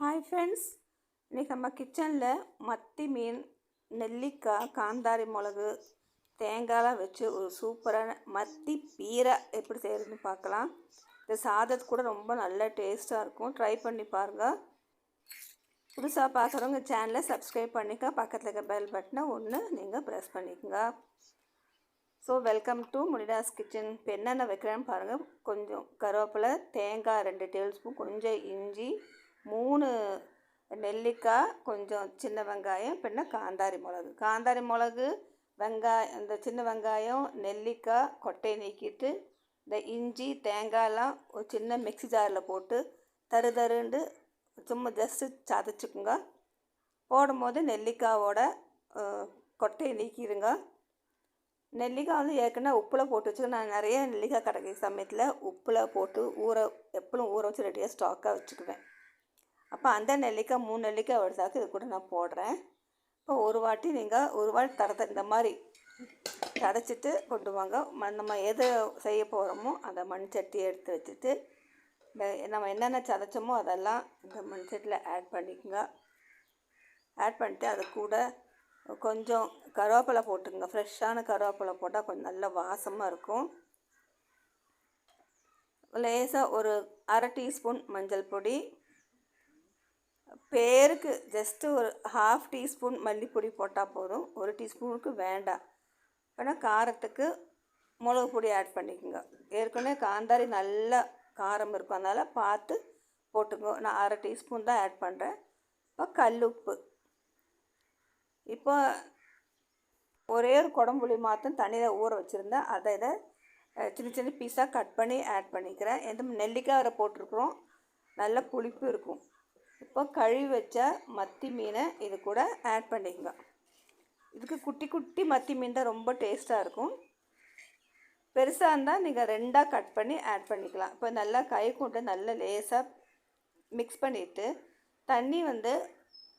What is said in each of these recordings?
Hi friends இன்றைக்கி நம்ம கிச்சனில் மத்தி மீன் நெல்லிக்காய் காந்தாரி மிளகு தேங்காயெலாம் வச்சு ஒரு சூப்பரான மத்தி பீரை எப்படி செய்கிறதுன்னு பார்க்கலாம். இந்த சாதத்து கூட ரொம்ப நல்ல டேஸ்ட்டாக இருக்கும். ட்ரை பண்ணி பாருங்கள் புதுசாக பார்க்குறவங்க சேனலை சப்ஸ்கிரைப் பண்ணிக்க. பக்கத்தில் இருக்க பெல் பட்டனை ஒன்று நீங்கள் ப்ரெஸ் பண்ணிக்கோங்க. ஸோ வெல்கம் டு முனிடாஸ் கிச்சன் இப்போ என்னென்ன வைக்கிறேன்னு பாருங்கள் கொஞ்சம் கருவேப்பிலை தேங்காய் ரெண்டு டேபிள் ஸ்பூன் கொஞ்சம் இஞ்சி மூணு நெல்லிக்காய் கொஞ்சம் சின்ன வெங்காயம் பின்ன காந்தாரி மிளகு. காந்தாரி மிளகு வெங்காயம் இந்த சின்ன வெங்காயம் நெல்லிக்காய் கொட்டையை நீக்கிட்டு இந்த இஞ்சி தேங்காயெல்லாம் ஒரு சின்ன மிக்ஸி ஜாரில் போட்டு தரு தருண்டு சும்மா ஜஸ்ட்டு சதைச்சிக்குங்க. போடும்போது நெல்லிக்காவோட கொட்டையை நீக்கிடுங்க நெல்லிக்காய் வந்து ஏற்கனவே உப்பில் போட்டு வச்சு நான் நிறைய நெல்லிக்காய் கிடைக்கிற சமயத்தில் உப்பில் போட்டு ஊற எப்பளும் ஊற வச்சு ரெடியாக ஸ்டாக்காக வச்சுக்குவேன். அப்போ அந்த நெல்லிக்காய் மூணு நெல்லிக்காய் எடுத்தாக்க இது கூட நான் போடுறேன். இப்போ ஒரு வாட்டி நீங்கள் ஒரு வாட்டி தரத்தை இந்த மாதிரி தடைச்சிட்டு கொண்டு வாங்க. நம்ம எது செய்ய போகிறோமோ அந்த மண் சட்டி எடுத்து வச்சுட்டு நம்ம என்னென்ன சதைச்சோமோ அதெல்லாம் இந்த மண் சட்டியில் ஆட் பண்ணிக்கோங்க. ஆட் பண்ணிட்டு அது கூட கொஞ்சம் கருவேப்பிலை போட்டுங்க ஃப்ரெஷ்ஷான கருவேப்பிலை போட்டால் கொஞ்சம் நல்ல வாசமாக இருக்கும். லேசாக ஒரு அரை டீஸ்பூன் மஞ்சள் பொடி பேருக்கு ஜஸ்ட்டு ஒரு ஹாஃப் டீஸ்பூன் மல்லிப்பொடி போட்டால் போதும். ஒரு டீஸ்பூனுக்கு வேண்டாம். வேணால் காரத்துக்கு மிளகு பொடி ஆட் பண்ணிக்கோங்க. ஏற்கனவே காந்தாரி நல்ல காரம் இருக்கும். அதனால் பார்த்து போட்டுக்கோ. நான் அரை டீஸ்பூன் தான் ஆட் பண்ணுறேன் இப்போ கல் உப்பு. இப்போ ஒரே ஒரு குடம்புளி மாற்றம் தண்ணியில் ஊற வச்சுருந்தேன். அதை இதை சின்ன சின்ன பீஸாக கட் பண்ணி ஆட் பண்ணிக்கிறேன். எந்த நெல்லிக்காய் வரை போட்டிருக்குறோம். நல்ல புளிப்பு இருக்கும். இப்போ கழுவி வச்ச மத்தி மீனை இது கூட ஆட் பண்ணிக்கங்க. இதுக்கு குட்டி குட்டி மத்தி மீன் தான் ரொம்ப டேஸ்ட்டாக இருக்கும். பெருசாக இருந்தால் நீங்கள் ரெண்டாக கட் பண்ணி ஆட் பண்ணிக்கலாம். இப்போ நல்லா கை கொண்டு நல்லா லேசாக மிக்ஸ் பண்ணிவிட்டு தண்ணி வந்து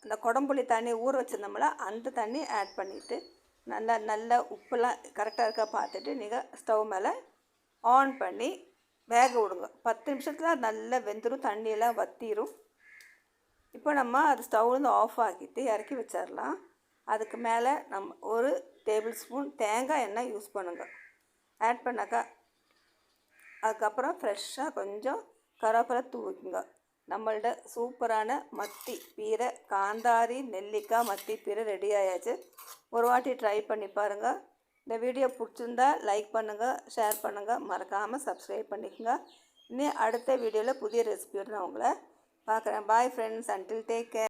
அந்த குடம்புளி தண்ணி ஊற வச்சுருந்தோம்ல அந்த தண்ணி ஆட் பண்ணிவிட்டு நல்லா நல்லா உப்புலாம் கரெக்டாக இருக்கா பார்த்துட்டு நீங்கள் ஸ்டவ் மேலே ஆன் பண்ணி வேக விடுங்க. பத்து நிமிஷத்தில் நல்லா வெந்துடும் தண்ணியெல்லாம் வத்திரும். இப்போ நம்ம அது ஸ்டவ்லேருந்து ஆஃப் ஆக்கிட்டு இறக்கி வச்சிடலாம் அதுக்கு மேலே நம்ம ஒரு டேபிள் ஸ்பூன் தேங்காய் எண்ணெய் யூஸ் பண்ணுங்க. ஆட் பண்ணாக்கா அதுக்கப்புறம் ஃப்ரெஷ்ஷாக கொஞ்சம் கருவேப்பிலை தூவிக்குங்க நம்மள்ட சூப்பரான மத்தி பீரை காந்தாரி நெல்லிக்காய் மத்தி பீரை ரெடி ஆயாச்சு. ஒரு வாட்டி ட்ரை பண்ணி பாருங்கள் இந்த வீடியோ பிடிச்சிருந்தா லைக் பண்ணுங்கள் ஷேர் பண்ணுங்கள் மறக்காமல் சப்ஸ்கிரைப் பண்ணிக்கோங்க. இன்னும் அடுத்த வீடியோவில் புதிய ரெசிபியோடு நான் உங்களை பார்க்குறேன். Bye friends until take care